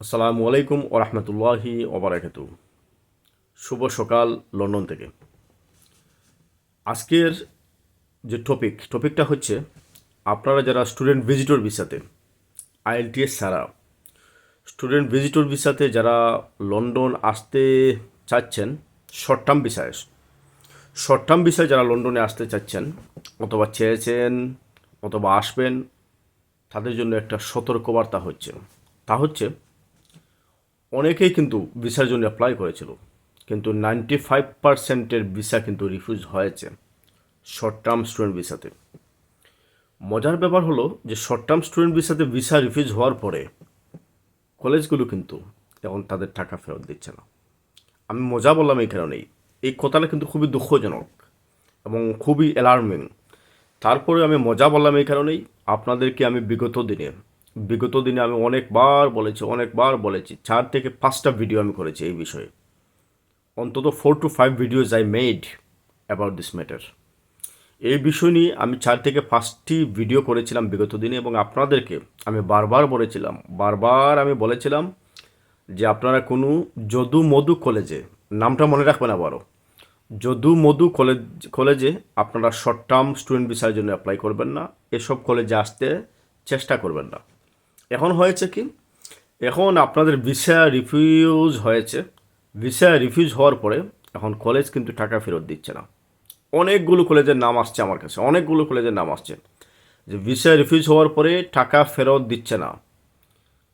আসসালামু আলাইকুম ও রহমতুল্লাহি ওবরাকাতু শুভ সকাল লন্ডন থেকে। আজকের যে টপিক টপিকটা হচ্ছে আপনারা যারা স্টুডেন্ট ভিজিটর ভিসাতে আইএলটিএস ছাড়া স্টুডেন্ট ভিজিটর ভিসাতে যারা লন্ডন আসতে চাচ্ছেন শর্ট টার্ম ভিসায় শর্ট টার্ম ভিসায় যারা লন্ডনে আসতে চাচ্ছেন, অথবা চেয়েছেন, অথবা আসবেন, তাদের জন্য একটা সতর্কবার্তা হচ্ছে। তা হচ্ছে অনেকেই কিন্তু ভিসার জন্য অ্যাপ্লাই করেছিল, কিন্তু নাইনটি ফাইভ পার্সেন্টের ভিসা কিন্তু রিফিউজ হয়েছে শর্ট টার্ম স্টুডেন্ট ভিসাতে। মজার ব্যাপার হলো যে short term student ভিসাতে visa refuse হওয়ার পরে কলেজগুলো কিন্তু এখন তাদের টাকা ফেরত দিচ্ছে না। আমি মজা বললাম এই কারণেই। এই কথাটা কিন্তু খুবই দুঃখজনক এবং খুবই অ্যালার্মিং তারপরে আমি মজা বললাম এই কারণেই। আপনাদেরকে আমি বিগত দিনে বিগত দিনে আমি অনেকবার বলেছি অনেকবার বলেছি, চার থেকে পাঁচটা ভিডিও আমি করেছি এই বিষয়ে। অন্তত four to five videos I made about this matter এই বিষয় নিয়ে আমি চার থেকে পাঁচটি ভিডিও করেছিলাম বিগত দিনে এবং আপনাদেরকে আমি বারবার বলেছিলাম, বারবার আমি বলেছিলাম যে আপনারা কোনো যদু মধু কলেজে নামটা মনে রাখবেন আবারও যদু মধু কলেজ কলেজে আপনারা শর্ট টার্ম স্টুডেন্ট ভিসার জন্য অ্যাপ্লাই করবেন না, এসব কলেজে আসতে চেষ্টা করবেন না। এখন হয়েছে কি? এখন আপনাদের ভিসা রিফিউজ হয়েছে। ভিসা রিফিউজ হওয়ার পরে এখন কলেজ কিন্তু টাকা ফেরত দিচ্ছে না। অনেকগুলো কলেজের নাম আসছে আমার কাছে, অনেকগুলো কলেজের নাম আসছে। যে ভিসা রিফিউজ হওয়ার পরে টাকা ফেরত দিচ্ছে না।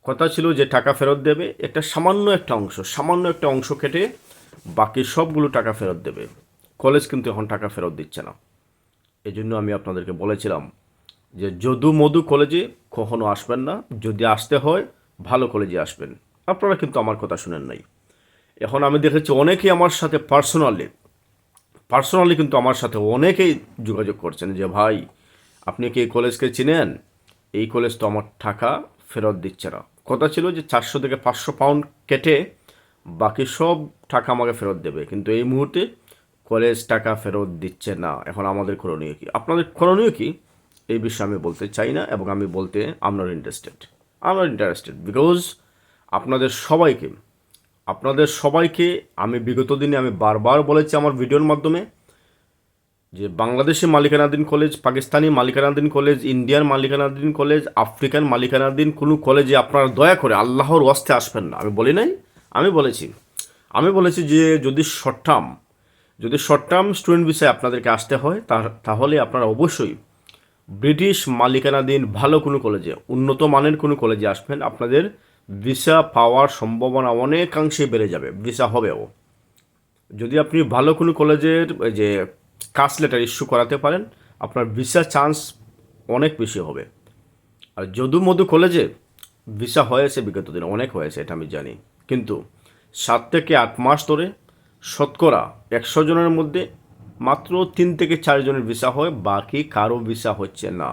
কথা ছিল যে টাকা ফেরত দেবে, একটা সামান্য একটা অংশ, সামান্য একটা অংশ কেটে বাকি সবগুলো টাকা ফেরত দেবে। কলেজ কিন্তু এখন টাকা ফেরত দিচ্ছে না। এই জন্য আমি আপনাদেরকে বলেছিলাম যে যদু মধু কলেজে কখনো আসবেন না, যদি আসতে হয়, ভালো কলেজে আসবেন। আপনারা কিন্তু আমার কথা শুনেন নাই। এখন আমি দেখেছি অনেকেই আমার সাথে পার্সোনালি পার্সোনালি কিন্তু আমার সাথে অনেকেই যোগাযোগ করছেন যে, ভাই, আপনি কি এই কলেজকে চিনেন? এই কলেজ তো আমার টাকা ফেরত দিচ্ছে না। কথা ছিল যে চারশো থেকে পাঁচশো পাউন্ড কেটে বাকি সব টাকা আমাকে ফেরত দেবে। কিন্তু এই মুহূর্তে কলেজ টাকা ফেরত দিচ্ছে না। এখন আমাদের করণীয় কি? আপনাদের করণীয় কি? এই বিষয়ে আমি বলতে চাই না এবং আমি বলতে I'm not interested I'm not interested because আপনাদের সবাইকে আপনাদের সবাইকে আমি বিগত দিনে আমি বারবার বলেছি আমার ভিডিওর মাধ্যমে যে বাংলাদেশি মালিকানাধীন কলেজ পাকিস্তানি মালিকানাধীন কলেজ ইন্ডিয়ার মালিকানাধীন কলেজ আফ্রিকান মালিকানাধীন কোনো কলেজে আপনারা দয়া করে আল্লাহর ওয়াস্তে আসবেন না। আমি বলি নাই, আমি বলেছি। আমি বলেছি যে যদি শর্ট টার্ম যদি শর্ট টার্ম স্টুডেন্ট বিষয়ে আপনাদেরকে আসতে হয় তাহলে আপনারা অবশ্যই ব্রিটিশ মালিকানাধীন ভালো কোনো কলেজে, উন্নত মানের কোনো কলেজে আসবেন, আপনাদের ভিসা পাওয়ার সম্ভাবনা অনেকাংশে বেড়ে যাবে ভিসা হবেও। যদি আপনি ভালো কোনো কলেজের যে কাস্ট লেটার ইস্যু করাতে পারেন, আপনার ভিসা চান্স অনেক বেশি হবে। আর যদু মধু কলেজে ভিসা হয়েছে বিগত দিনে, অনেক হয়েছে, এটা আমি জানি। কিন্তু সাত থেকে আট মাস ধরে শতকরা একশো জনের মধ্যে মাত্র তিন থেকে চারজনের ভিসা হয়, বাকি কারও ভিসা হচ্ছে না।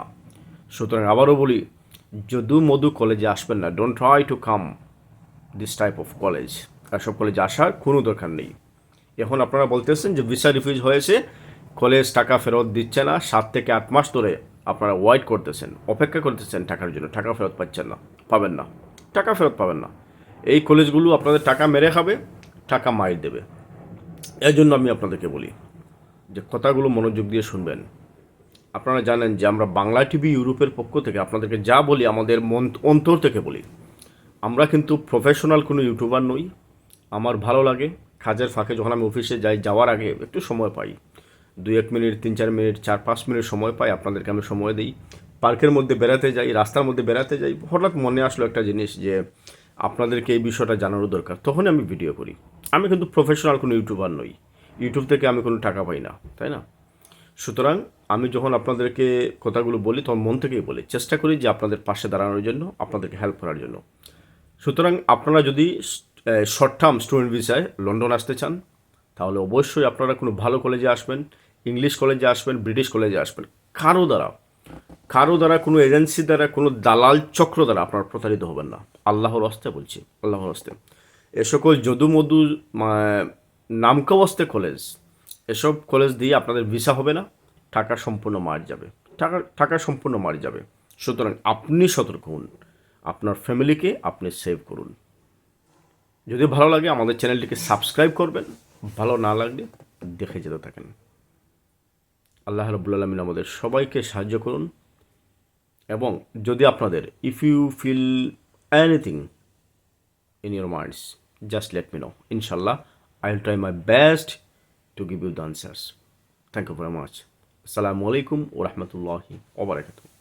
সুতরাং আবারও বলি, যদু মধু কলেজে আসবেন না। Don't try to come this type of college এসব কলেজে আসার কোনো দরকার নেই। এখন আপনারা বলতেছেন যে ভিসা রিফিউজ হয়েছে কলেজ টাকা ফেরত দিচ্ছে না। সাত থেকে আট মাস ধরে আপনারা ওয়াইট করতেছেন, অপেক্ষা করতেছেন টাকার জন্য। টাকা ফেরত পাচ্ছেন না, পাবেন না। টাকা ফেরত পাবেন না। এই কলেজগুলো আপনাদের টাকা মেরে খাবে, টাকা মাইর দেবে। এর জন্য আমি আপনাদেরকে বলি যে কথাগুলো মনোযোগ দিয়ে শুনবেন। আপনারা জানেন যে আমরা বাংলা টিভি ইউরোপের পক্ষ থেকে আপনাদেরকে যা বলি আমাদের মন অন্তর থেকে বলি। আমরা কিন্তু প্রফেশনাল কোনো ইউটিউবার নই। আমার ভালো লাগে। কাজের ফাঁকে যখন আমি অফিসে যাই, যাওয়ার আগে একটু সময় পাই। দুই এক মিনিট তিন চার মিনিট চার পাঁচ মিনিট সময় পাই, আপনাদেরকে আমি সময় দিই। পার্কের মধ্যে বেড়াতে যাই, রাস্তার মধ্যে বেড়াতে যাই, হঠাৎ মনে আসলো একটা জিনিস যে আপনাদেরকে এই বিষয়টা জানারও দরকার। তখনই আমি ভিডিও করি। আমি কিন্তু প্রফেশনাল কোনো ইউটিউবার নই। ইউটিউব থেকে আমি কোনো টাকা পাই না, তাই না? সুতরাং আমি যখন আপনাদেরকে কথাগুলো বলি, তখন মন থেকেই বলি, চেষ্টা করি যে আপনাদের পাশে দাঁড়ানোর জন্য, আপনাদেরকে হেল্প করার জন্য। সুতরাং আপনারা যদি শর্ট টার্ম স্টুডেন্ট ভিসায় লন্ডন আসতে চান, তাহলে অবশ্যই আপনারা কোনো ভালো কলেজে আসবেন ইংলিশ কলেজে আসবেন ব্রিটিশ কলেজে আসবেন। কারও দ্বারা কারও দ্বারা, কোনো এজেন্সি দ্বারা, কোনো দালাল চক্র দ্বারা আপনারা প্রতারিত হবেন না। আল্লাহর হস্তে বলছি, আল্লাহর হস্তে এ সকল যদু মধু নামকাবস্তে কলেজ এসব কলেজ দিয়ে আপনাদের ভিসা হবে না, টাকা সম্পূর্ণ মার যাবে। টাকা টাকা সম্পূর্ণ মার যাবে। সুতরাং আপনি সতর্ক হন, আপনার ফ্যামিলিকে আপনি সেভ করুন। যদি ভালো লাগে আমাদের চ্যানেলটিকে সাবস্ক্রাইব করবেন, ভালো না লাগলে দেখে যেতে থাকেন। আল্লাহ রবুল্লা আলমিন আমাদের সবাইকে সাহায্য করুন। এবং যদি আপনাদের if you feel anything in your minds just let me know inshallah i'll try my best to give you the answers. Thank you very much. Assalamu alaikum wa rahmatullahi wa barakatuh